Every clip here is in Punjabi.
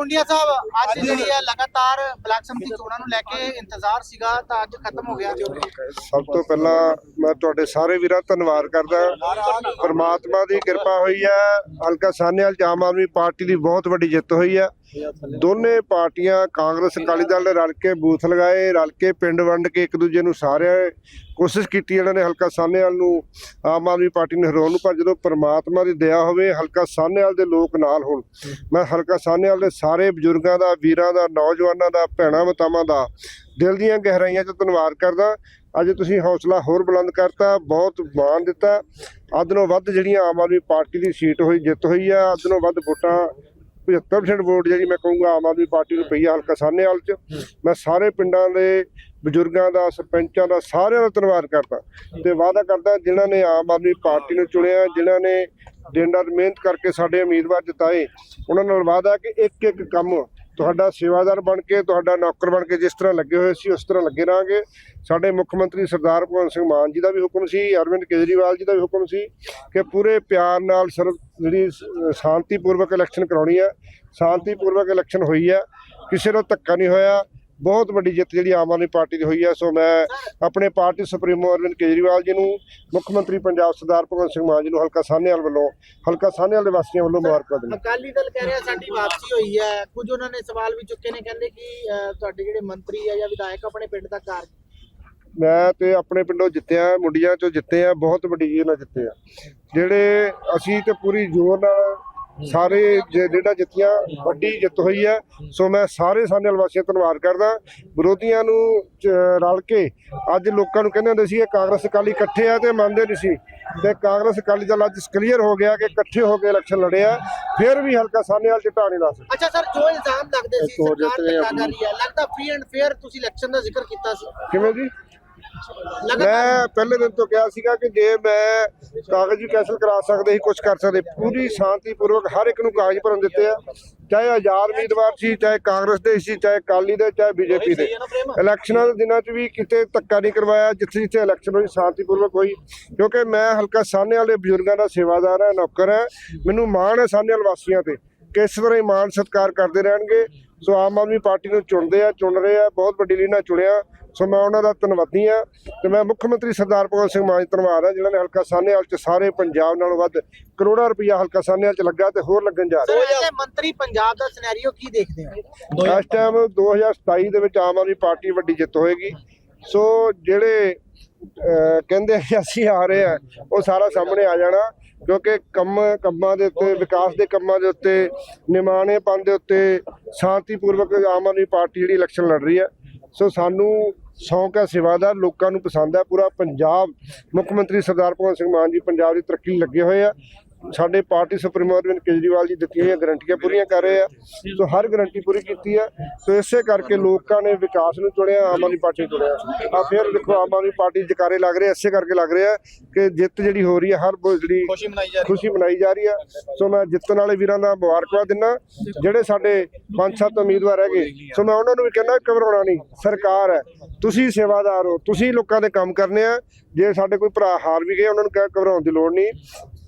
ਮੁੰਡਿਆ ਸਾਹਿਬ ਅੱਜ ਜਿਹੜੀ ਹੈ ਲਗਾਤਾਰ ਬਲਾਕ ਸਮਿਤੀ ਚੋਣਾਂ ਨੂੰ ਲੈ ਕੇ ਇੰਤਜ਼ਾਰ ਸੀਗਾ ਤਾਂ ਅੱਜ ਖਤਮ ਹੋ ਗਿਆ। ਸਭ ਤੋਂ ਪਹਿਲਾਂ ਮੈਂ ਤੁਹਾਡੇ ਸਾਰੇ ਵੀਰਾਂ ਦਾ ਧੰਨਵਾਦ ਕਰਦਾ। ਪਰਮਾਤਮਾ ਦੀ ਕਿਰਪਾ ਹੋਈ ਹੈ। ਹਲਕਾ ਸਾਹਨੇਵਾਲ ਚ ਆਮ ਆਦਮੀ ਪਾਰਟੀ ਦੀ ਬਹੁਤ ਵੱਡੀ ਜਿੱਤ ਹੋਈ ਹੈ। ਦੋਨੇ ਪਾਰਟੀਆਂ, ਕਾਂਗਰਸ, ਅਕਾਲੀ ਦਲ ਨੇ ਰਲ ਕੇ ਬੂਥ ਲਗਾਏ, ਰਲ ਕੇ ਪਿੰਡ ਵੰਡ ਕੇ ਇੱਕ ਦੂਜੇ ਨੂੰ ਸਾਰਿਆਂ ਕੋਸ਼ਿਸ਼ ਕੀਤੀ, ਇਹਨਾਂ ਨੇ ਹਲਕਾ ਸਾਹਨੇਵਾਲ ਨੂੰ ਆਮ ਆਦਮੀ ਪਾਰਟੀ ਨੂੰ ਹਰਾਉਣ ਨੂੰ, ਪਰ ਜਦੋਂ ਪਰਮਾਤਮਾ ਦੀ ਦਇਆ ਹੋਵੇ, ਹਲਕਾ ਸਾਹਨੇਵਾਲ ਦੇ ਲੋਕ ਨਾਲ ਹੋਣ। ਮੈਂ ਹਲਕਾ ਸਾਹਨੇਵਾਲ ਦੇ ਸਾਰੇ ਬਜ਼ੁਰਗਾਂ ਦਾ, ਵੀਰਾਂ ਦਾ, ਨੌਜਵਾਨਾਂ ਦਾ, ਭੈਣਾਂ, ਮਤਾਵਾਂ ਦਾ ਦਿਲ ਦੀਆਂ ਗਹਿਰਾਈਆਂ 'ਚ ਧੰਨਵਾਦ ਕਰਦਾ। ਅੱਜ ਤੁਸੀਂ ਹੌਸਲਾ ਹੋਰ ਬੁਲੰਦ ਕਰਤਾ, ਬਹੁਤ ਮਾਣ ਦਿੱਤਾ। ਅੱਧ ਨੂੰ ਵੱਧ ਜਿਹੜੀਆਂ ਆਮ ਆਦਮੀ ਪਾਰਟੀ ਦੀ ਸੀਟ ਹੋਈ, ਜਿੱਤ ਹੋਈ ਆ, ਅੱਧ ਨੂੰ ਵੱਧ ਵੋਟਾਂ 75% ਵੋਟ ਜਿਹੜੀ ਮੈਂ ਕਹੂੰਗਾ ਆਮ ਆਦਮੀ ਪਾਰਟੀ ਨੂੰ ਪਈ ਆ ਹਲਕਾ ਸਾਹਨੇਵਾਲ 'ਚ। ਮੈਂ ਸਾਰੇ ਪਿੰਡਾਂ ਦੇ ਬਜ਼ੁਰਗਾਂ ਦਾ ਸਰਪੰਚਾਂ ਦਾ ਸਾਰਿਆਂ ਦਾ ਧੰਨਵਾਦ ਕਰਦਾ। ਤੇ ਵਾਅਦਾ ਕਰਦਾ ਜਿਨ੍ਹਾਂ ਨੇ ਆਮ ਆਦਮੀ ਪਾਰਟੀ ਨੂੰ ਚੁਣਿਆ ਜਿਨ੍ਹਾਂ ਨੇ ਦਿਨ ਰਾਤ ਮਿਹਨਤ ਕਰਕੇ ਸਾਡੇ ਉਮੀਦਵਾਰ ਜਿਤਾਏ ਉਹਨਾਂ ਨਾਲ ਵਾਅਦਾ ਕਿ ਇੱਕ ਇੱਕ ਕੰਮ ਤੁਹਾਡਾ ਸੇਵਾਦਾਰ ਬਣ ਕੇ, ਤੁਹਾਡਾ ਨੌਕਰ ਬਣ ਕੇ ਜਿਸ ਤਰ੍ਹਾਂ ਲੱਗੇ ਹੋਏ ਸੀ, ਉਸ ਤਰ੍ਹਾਂ ਲੱਗੇ ਰਹਾਂਗੇ। ਸਾਡੇ ਮੁੱਖ ਮੰਤਰੀ ਸਰਦਾਰ ਭਗਵੰਤ ਸਿੰਘ ਮਾਨ ਜੀ ਦਾ ਵੀ ਹੁਕਮ ਸੀ, ਅਰਵਿੰਦ ਕੇਜਰੀਵਾਲ ਜੀ ਦਾ ਵੀ ਹੁਕਮ ਸੀ ਕਿ ਪੂਰੇ ਪਿਆਰ ਨਾਲ ਸਰਵ ਜਿਹੜੀ ਸ- ਸ਼ਾਂਤੀਪੂਰਵਕ ਇਲੈਕਸ਼ਨ ਕਰਾਉਣੀ ਹੈ। ਸ਼ਾਂਤੀਪੂਰਵਕ ਇਲੈਕਸ਼ਨ ਹੋਈ ਹੈ। ਕਿਸੇ ਨੂੰ ਧੱਕਾ ਨਹੀਂ ਹੋਇਆ। ਬਹੁਤ ਵੱਡੀ ਜਿੱਤ ਜਿਹੜੀ ਆਮ ਆਦਮੀ ਪਾਰਟੀ ਦੀ ਹੋਈ ਹੈ। ਸੋ ਮੈਂ ਆਪਣੇ ਪਾਰਟੀ ਸੁਪਰੀਮੋ ਅਰਵਿੰਦ ਕੇਜਰੀਵਾਲ ਜੀ ਨੂੰ ਮੁੱਖ ਮੰਤਰੀ ਪੰਜਾਬ ਸਰਦਾਰ ਭਗਵੰਤ ਸਿੰਘ ਮਾਨ ਜੀ ਨੂੰ ਹਲਕਾ ਸਾਹਨੇਵਾਲ ਵੱਲੋਂ ਹਲਕਾ ਸਾਹਨੇਵਾਲ ਦੇ ਵਾਸੀਆਂ ਵੱਲੋਂ ਮੁਬਾਰਕਾਂ ਦਿੰਦਾ ਅਕਾਲੀ ਦਲ ਕਹਿ ਰਿਹਾ ਸਾਡੀ ਵਾਪਸੀ ਹੋਈ ਹੈ। ਕੁਝ ਉਹਨਾਂ ਨੇ ਸਵਾਲ ਵੀ ਚੁੱਕੇ ਨੇ ਕਹਿੰਦੇ ਕਿ ਤੁਹਾਡੇ ਜਿਹੜੇ ਮੰਤਰੀ ਆ ਜਾਂ ਵਿਧਾਇਕ ਆਪਣੇ ਪਿੰਡ ਦਾ ਘਰ। ਮੈਂ ਤੇ ਆਪਣੇ ਪਿੰਡੋਂ ਜਿੱਤਿਆ ਮੁੰਡੀਆਂ ਚੋਂ ਜਿੱਤੇ ਆ ਬਹੁਤ ਵੱਡੀ ਜੀ ਨਾਲ ਜਿੱਤੇ ਆ। ਜਿਹੜੇ ਅਸੀਂ ਤੇ ਪੂਰੀ ਜ਼ੋਰ ਨਾਲ ਸਾਰੇ ਜਿਹੜਾ ਜਿੱਤੀਆਂ ਵੱਡੀ ਜਿੱਤ ਹੋਈ ਹੈ। ਸੋ ਮੈਂ ਸਾਰੇ ਸਾਨੇ ਵਾਸੀਆਂ ਦਾ ਧੰਨਵਾਦ ਕਰਦਾ। ਵਿਰੋਧੀਆਂ ਨੂੰ ਰਲ ਕੇ ਅੱਜ ਲੋਕਾਂ ਨੂੰ ਕਹਿੰਦੇ ਹੁੰਦੇ ਸੀ ਇਹ ਕਾਂਗਰਸ ਅਕਾਲੀ ਇਕੱਠੇ ਆ ਤੇ ਮੰਨਦੇ ਨਹੀਂ ਸੀ। ਤੇ ਕਾਂਗਰਸ ਅਕਾਲੀ ਦਲ ਅੱਜ ਕਲੀਅਰ ਹੋ ਗਿਆ ਕਿ ਇਕੱਠੇ ਹੋ ਕੇ ਇਲੈਕਸ਼ਨ ਲੜਿਆ ਫਿਰ ਵੀ ਹਲਕਾ ਸਾਹਨੇਵਾਲ ਚ ਢਾਣੀ ਲਾ ਸਕਦੇ। ਅੱਛਾ ਸਰ ਜੋ ਇਲਜ਼ਾਮ ਲੱਗਦੇ ਸੀ ਸਰਕਾਰ ਜਿੱਤ ਹੈ ਲੱਗਦਾ ਫ੍ਰੀ ਐਂਡ ਫੇਅਰ ਤੁਸੀਂ ਇਲੈਕਸ਼ਨ ਦਾ ਜ਼ਿਕਰ ਕੀਤਾ ਸੀ? ਕਿਵੇਂ ਜੀ? ਮੈਂ ਪਹਿਲੇ ਦਿਨ ਤੋਂ ਕਿਹਾ ਸੀਗਾ ਕਿ ਜੇ ਮੈਂ ਕਾਗਜ਼ ਵੀ ਕੈਂਸਲ ਕਰਾ ਸਕਦੇ ਸੀ ਕੁਝ ਕਰ ਸਕਦੇ ਪੂਰੀ ਸ਼ਾਂਤੀਪੂਰਵਕ ਹਰ ਇੱਕ ਨੂੰ ਕਾਗਜ਼ ਭਰਨ ਦਿੱਤੇ ਆ, ਚਾਹੇ ਆਜ਼ਾਦ ਉਮੀਦਵਾਰ ਸੀ, ਚਾਹੇ ਕਾਂਗਰਸ ਦੇ ਸੀ, ਚਾਹੇ ਅਕਾਲੀ ਦੇ, ਚਾਹੇ ਬੀਜੇਪੀ ਦੇ। ਇਲੈਕਸ਼ਨਾਂ ਦੇ ਦਿਨਾਂ 'ਚ ਵੀ ਕਿਤੇ ਧੱਕਾ ਨਹੀਂ ਕਰਵਾਇਆ, ਜਿੱਥੇ ਜਿੱਥੇ ਇਲੈਕਸ਼ਨ ਹੋਈ, ਸ਼ਾਂਤੀਪੂਰਵਕ ਹੋਈ। ਕਿਉਂਕਿ ਮੈਂ ਹਲਕਾ ਸਾਹਨੇ ਵਾਲੇ ਬਜ਼ੁਰਗਾਂ ਦਾ ਸੇਵਾਦਾਰ ਹਾਂ, ਨੌਕਰ ਹਾਂ। ਮੈਨੂੰ ਮਾਣ ਹੈ ਸਾਹਨੇ ਵਾਲੇ ਵਾਸੀਆਂ ਤੇ ਕਿਸ ਤਰ੍ਹਾਂ ਹੀ ਮਾਣ ਸਤਿਕਾਰ ਕਰਦੇ ਰਹਿਣਗੇ। ਸੋ ਆਮ ਆਦਮੀ ਪਾਰਟੀ ਨੂੰ ਚੁਣਦੇ ਆ ਚੁਣ ਰਹੇ ਆ ਬਹੁਤ ਵੱਡੀ ਲੀਨਾ ਚੁਣਿਆ। ਸੋ ਮੈਂ ਉਹਨਾਂ ਦਾ ਧੰਨਵਾਦੀ ਆ ਤੇ ਮੈਂ ਮੁੱਖ ਮੰਤਰੀ ਸਰਦਾਰ ਭਗਵੰਤ ਸਿੰਘ ਮਾਨ ਧੰਨਵਾਦ ਆ ਜਿਨ੍ਹਾਂ ਨੇ ਹਲਕਾ ਸਾਹਨੇਵਾਲ ਚ ਸਾਰੇ ਪੰਜਾਬ ਨਾਲੋਂ ਵੱਧ ਕਰੋੜਾਂ ਰੁਪਈਆ ਹਲਕਾ ਸਾਹਨੇਵਾਲ ਚ ਲੱਗਾ ਤੇ ਹੋਰ ਲੱਗਣ ਜਾ ਰਿਹਾ। ਐਸੇ ਮੰਤਰੀ ਪੰਜਾਬ ਦਾ ਸਿਨੈਰੀਓ ਕੀ ਦੇਖਦੇ ਹੋ ਇਸ ਟਾਈਮ 2027 ਦੇ ਵਿੱਚ ਆਮ ਆਦਮੀ ਪਾਰਟੀ ਵੱਡੀ ਜਿੱਤ ਹੋਏਗੀ। ਸੋ ਜਿਹੜੇ ਕਹਿੰਦੇ ਅਸੀਂ ਆ ਰਹੇ ਆ ਉਹ ਸਾਰਾ ਸਾਹਮਣੇ ਆ ਜਾਣਾ। ਕਿਉਂਕਿ ਕੰਮ ਕੰਮਾਂ ਦੇ ਉੱਤੇ ਵਿਕਾਸ ਦੇ ਕੰਮਾਂ ਦੇ ਉੱਤੇ ਨਿਮਾਣੇਪਨ ਦੇ ਉੱਤੇ ਸ਼ਾਂਤੀਪੂਰਵਕ ਆਮ ਆਦਮੀ ਪਾਰਟੀ ਜਿਹੜੀ ਇਲੈਕਸ਼ਨ ਲੜ ਰਹੀ ਹੈ। ਸੋ ਸਾਨੂੰ ਸ਼ੌਂਕ ਹੈ ਸੇਵਾਦਾਰ ਲੋਕਾਂ ਨੂੰ ਪਸੰਦ ਹੈ। ਪੂਰਾ ਪੰਜਾਬ ਮੁੱਖ ਮੰਤਰੀ ਸਰਦਾਰ ਭਗਵੰਤ ਸਿੰਘ ਮਾਨ ਜੀ ਪੰਜਾਬ ਦੀ ਤਰੱਕੀ ਲੱਗੇ ਹੋਏ ਆ। ਸਾਡੇ ਪਾਰਟੀ ਸੁਪਰੀਮੋ ਅਰਵਿੰਦ ਕੇਜਰੀਵਾਲ ਜੀ ਦਿੱਤੀਆਂ ਹੋਈਆਂ ਗਰੰਟੀਆਂ ਪੂਰੀਆਂ ਕਰ ਰਹੇ ਆ। ਸੋ ਹਰ ਗਰੰਟੀ ਪੂਰੀ ਕੀਤੀ ਆ। ਸੋ ਇਸੇ ਕਰਕੇ ਲੋਕਾਂ ਨੇ ਵਿਕਾਸ ਨੂੰ ਚੁਣਿਆ ਆਮ ਆਦਮੀ ਪਾਰਟੀ ਨੂੰ ਚੁਣਿਆ ਆ ਫਿਰ ਦੇਖੋ ਆਮ ਆਦਮੀ ਪਾਰਟੀ ਜਕਾਰੇ ਲੱਗ ਰਹੇ ਆ, ਇਸੇ ਕਰਕੇ ਲੱਗ ਰਿਹਾ ਕਿ ਜਿੱਤ ਜਿਹੜੀ ਹੋ ਰਹੀ ਹੈ ਹਰ ਜਿਹੜੀ ਖੁਸ਼ੀ ਮਨਾਈ ਜਾ ਰਹੀ ਹੈ ਸੋ ਮੈਂ ਜਿੱਤਣ ਵਾਲੇ ਵੀਰਾਂ ਦਾ ਮੁਬਾਰਕਬਾਦ ਦਿੰਦਾ ਜਿਹੜੇ ਸਾਡੇ ਪੰਜ ਸੱਤ ਉਮੀਦਵਾਰ ਹੈਗੇ ਸੋ ਮੈਂ ਉਹਨਾਂ ਨੂੰ ਵੀ ਕਹਿੰਦਾ ਘਬਰਾਉਣਾ ਨਹੀਂ ਸਰਕਾਰ ਹੈ। ਤੁਸੀਂ ਸੇਵਾਦਾਰ ਹੋ ਤੁਸੀਂ ਲੋਕਾਂ ਦੇ ਕੰਮ ਕਰਨੇ ਆ। ਜੇ ਸਾਡੇ ਕੋਈ ਭਰਾ ਹਾਰ ਵੀ ਗਏ ਉਹਨਾਂ ਨੂੰ ਕਹਿ ਘਬਰਾਉਣ ਦੀ ਲੋੜ ਨਹੀਂ।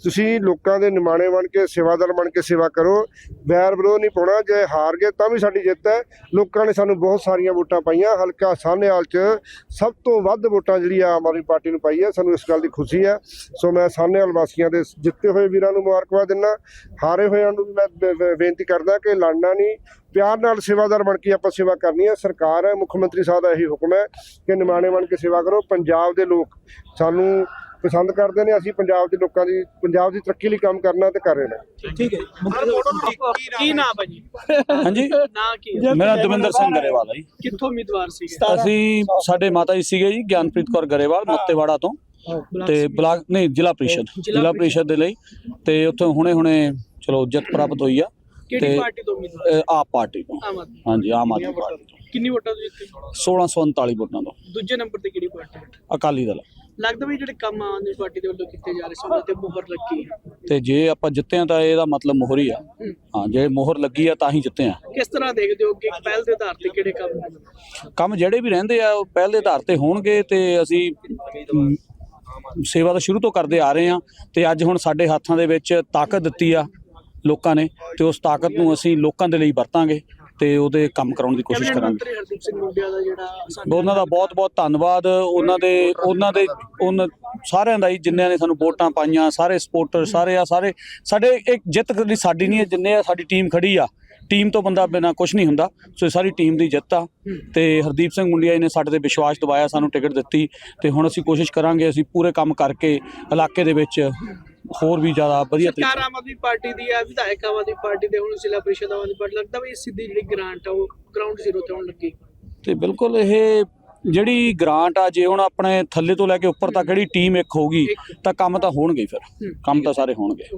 ਤੁਸੀਂ ਲੋਕਾਂ ਦੇ ਨਿਮਾਣੇ ਬਣ ਕੇ ਸੇਵਾਦਾਰ ਬਣ ਕੇ ਸੇਵਾ ਕਰੋ। ਵੈਰ ਵਿਰੋਧ ਨਹੀਂ ਪਾਉਣਾ, ਜੇ ਹਾਰ ਗਏ ਤਾਂ ਵੀ ਸਾਡੀ ਜਿੱਤ ਹੈ। ਲੋਕਾਂ ਨੇ ਸਾਨੂੰ ਬਹੁਤ ਸਾਰੀਆਂ ਵੋਟਾਂ ਪਾਈਆਂ, ਹਲਕਾ ਸਾਹਨੇਵਾਲ 'ਚ ਸਭ ਤੋਂ ਵੱਧ ਵੋਟਾਂ ਜਿਹੜੀ ਆਮ ਆਦਮੀ ਪਾਰਟੀ ਨੂੰ ਪਾਈ ਹੈ, ਸਾਨੂੰ ਇਸ ਗੱਲ ਦੀ ਖੁਸ਼ੀ ਹੈ। ਸੋ ਮੈਂ ਸਾਹਨੇਵਾਲ ਵਾਸੀਆਂ ਦੇ ਜਿੱਤੇ ਹੋਏ ਵੀਰਾਂ ਨੂੰ ਮੁਬਾਰਕਬਾਦ ਦਿੰਦਾ, ਹਾਰੇ ਹੋਇਆਂ ਨੂੰ ਵੀ ਮੈਂ ਬੇਨਤੀ ਕਰਦਾ ਕਿ ਲੜਨਾ ਨਹੀਂ, ਪਿਆਰ ਨਾਲ ਸੇਵਾਦਾਰ ਬਣ ਕੇ ਆਪਾਂ ਸੇਵਾ ਕਰਨੀ ਹੈ। ਸਰਕਾਰ ਹੈ, ਮੁੱਖ ਮੰਤਰੀ ਸਾਹਿਬ ਦਾ ਇਹੀ ਹੁਕਮ ਹੈ ਕਿ ਨਿਮਾਣੇ ਬਣ ਕੇ ਸੇਵਾ ਕਰੋ। ਪੰਜਾਬ ਦੇ ਲੋਕ ਸਾਨੂੰ ਪਸੰਦ ਕਰਦੇ ਨੇ ਅਸੀਂ ਪੰਜਾਬ ਦੇ ਲੋਕਾਂ ਦੀ ਪੰਜਾਬ ਦੀ ਤਰੱਕੀ ਲਈ ਕੰਮ ਕਰਨਾ ਤੇ ਕਰ ਰਹੇ ਨੇ। ਠੀਕ ਹੈ ਕੀ ਨਾਮ ਹੈ ਜੀ? ਹਾਂਜੀ? ਨਾਂ ਕੀ ਹੈ? ਮੇਰਾ ਦਵਿੰਦਰ ਸਿੰਘ ਗਰੇਵਾਲ ਹੈ ਜੀ। ਕਿੱਥੋਂ ਉਮੀਦਵਾਰ ਸੀਗੇ? ਅਸੀਂ ਸਾਡੇ ਮਾਤਾ ਜੀ ਸੀਗੇ ਜੀ ਗਿਆਨਪ੍ਰੀਤ ਕੌਰ ਗਰੇਵਾਲ ਮੱਤੇਵਾੜਾ ਤੋਂ। ਤੇ ਬਲਾਕ ਨਹੀਂ ਜ਼ਿਲ੍ਹਾ ਪ੍ਰੀਸ਼ਦ। ਜ਼ਿਲ੍ਹਾ ਪ੍ਰੀਸ਼ਦ ਦੇ ਲਈ। ਤੇ ਉੱਥੋਂ ਹੁਣੇ ਹੁਣੇ ਚਲੋ ਜਿੱਤ ਪ੍ਰਾਪਤ ਹੋਈ ਆ। ਕਿਹੜੀ ਤੇ ਪਾਰਟੀ ਤੋਂ ਉਮੀਦਵਾਰ ਅਹ, ਆਪ ਪਾਰਟੀ ਤੋਂ। ਆਮ ਆਦਮੀ ਹਾਂਜੀ ਆਮ ਆਦਮੀ ਪਾਰਟੀ ਤੋਂ। ਕਿੰਨੀ ਵੋਟਾਂ ਤੋਂ ਜਿੱਤੇ? 1639 ਵੋਟਾਂ ਤੋਂ। ਦੂਜੇ ਨੰਬਰ ਤੇ ਕਿਹੜੀ ਪਾਰਟੀ? ਅਕਾਲੀ ਦਲ। ਲੱਗਦਾ ਵੀ ਜਿਹੜੇ ਕੰਮ ਆਮ ਆਦਮੀ ਪਾਰਟੀ ਦੇ ਵੱਲੋਂ ਕੀਤੇ ਜਾ ਰਹੇ ਸੀ ਉਹਨਾਂ ਤੇ ਮੁਹਰ ਲੱਗੀ ਹੈ ਤੇ ਜੇ ਆਪਾਂ ਜਿੱਤੇ ਆ ਤਾਂ ਇਹਦਾ ਮਤਲਬ ਮੋਹਰ ਹੀ ਆ ਹੂੰ। ਜੇ ਮੋਹਰ ਲੱਗੀ ਆ ਤਾਂ ਹੀ ਜਿੱਤੇ ਆ ਕਿਸ ਤਰ੍ਹਾਂ ਦੇਖਦੇ ਹੋ ਕਿ ਪਹਿਲ ਦੇ ਆਧਾਰ ਤੇ ਕਿਹੜੇ ਕੰਮ? ਕੰਮ ਜਿਹੜੇ ਵੀ ਰਹਿੰਦੇ ਆ ਉਹ ਪਹਿਲ ਦੇ ਆਧਾਰ ਤੇ ਹੋਣਗੇ ਤੇ ਅਸੀਂ ਅਮ, ਸੇਵਾ ਤਾਂ ਸ਼ੁਰੂ ਤੋਂ ਕਰਦੇ ਆ ਰਹੇ ਆ ਤੇ ਅੱਜ ਹੁਣ ਸਾਡੇ ਹੱਥਾਂ ਦੇ ਵਿੱਚ ਤਾਕਤ ਦਿੱਤੀ ਆ ਲੋਕਾਂ ਨੇ ਤੇ ਉਸ ਤਾਕਤ ਨੂੰ ਅਸੀਂ ਲੋਕਾਂ ਦੇ ਲਈ ਵਰਤਾਂਗੇ ਤੇ ਉਹਦੇ ਕੰਮ ਕਰਾਉਣ ਦੀ ਕੋਸ਼ਿਸ਼ ਕਰਾਂਗੇ। ਮੰਤਰੀ ਹਰਦੀਪ ਸਿੰਘ ਮੁੰਡਿਆ ਦਾ ਜਿਹੜਾ ਸਾਨੂੰ ਉਹਨਾਂ ਦਾ ਬਹੁਤ ਬਹੁਤ ਧੰਨਵਾਦ। ਉਹਨਾਂ ਦੇ ਉਹਨਾਂ ਦੇ ਉਹਨਾਂ ਸਾਰਿਆਂ ਦਾ ਹੀ ਜਿਨ੍ਹਾਂ ਨੇ ਸਾਨੂੰ ਵੋਟਾਂ ਪਾਈਆਂ ਸਾਰੇ ਸਪੋਰਟਰ ਸਾਰੇ ਆ ਸਾਰੇ ਸਾਡੇ ਇੱਕ ਜਿੱਤ ਕਦੀ ਸਾਡੀ ਨਹੀਂ ਹੈ ਜਿੰਨੇ ਆ ਸਾਡੀ ਟੀਮ ਖੜੀ ਆ। ਟੀਮ ਤੋਂ ਬੰਦਾ ਬਿਨਾ ਕੁਝ ਨਹੀਂ ਹੁੰਦਾ। ਸੋ ਇਹ ਸਾਰੀ ਟੀਮ ਦੀ ਜਿੱਤ ਆ। ਤੇ ਹਰਦੀਪ ਸਿੰਘ ਮੁੰਡਿਆ ਜੀ ਨੇ ਸਾਡੇ ਤੇ ਵਿਸ਼ਵਾਸ ਦਿਵਾਇਆ ਸਾਨੂੰ ਟਿਕਟ ਦਿੱਤੀ। ਤੇ ਹੁਣ ਅਸੀਂ ਕੋਸ਼ਿਸ਼ ਕਰਾਂਗੇ ਅਸੀਂ ਪੂਰੇ ਕੰਮ ਕਰਕੇ ਇਲਾਕੇ ਦੇ ਵਿੱਚ ਹੋਰ ਵੀ ਜ਼ਿਆਦਾ ਵਧੀਆ ਸਰਕਾਰ ਤਰੀਕੇ ਆਮ ਆਦਮੀ ਪਾਰਟੀ ਦੀ ਹੈ ਵਿਧਾਇਕ ਆਮ ਆਦਮੀ ਪਾਰਟੀ ਦੇ ਹੁਣ ਜ਼ਿਲ੍ਹਾ ਪ੍ਰੀਸ਼ਦ ਆਮ ਆਦਮੀ ਪਾਰਟੀ ਲੱਗਦਾ ਵੀ ਇਹ ਸਿੱਧੀ ਜਿਹੜੀ ਗ੍ਰਾਂਟ ਆ ਉਹ ਗਰਾਊਂਡ ਜ਼ੀਰੋ ਤੇ ਆਉਣ ਲੱਗੀ। ਤੇ ਬਿਲਕੁਲ ਇਹ ਜਿਹੜੀ ਗ੍ਰਾਂਟ ਆ ਜੇ ਹੁਣ ਆਪਣੇ ਥੱਲੇ ਤੋਂ ਲੈ ਕੇ ਉੱਪਰ ਤੱਕ ਜਿਹੜੀ ਟੀਮ ਇੱਕ ਹੋਊਗੀ ਤਾਂ ਕੰਮ ਤਾਂ ਹੋਣਗੇ ਫਿਰ। ਕੰਮ ਤਾਂ ਸਾਰੇ ਹੋਣਗੇ।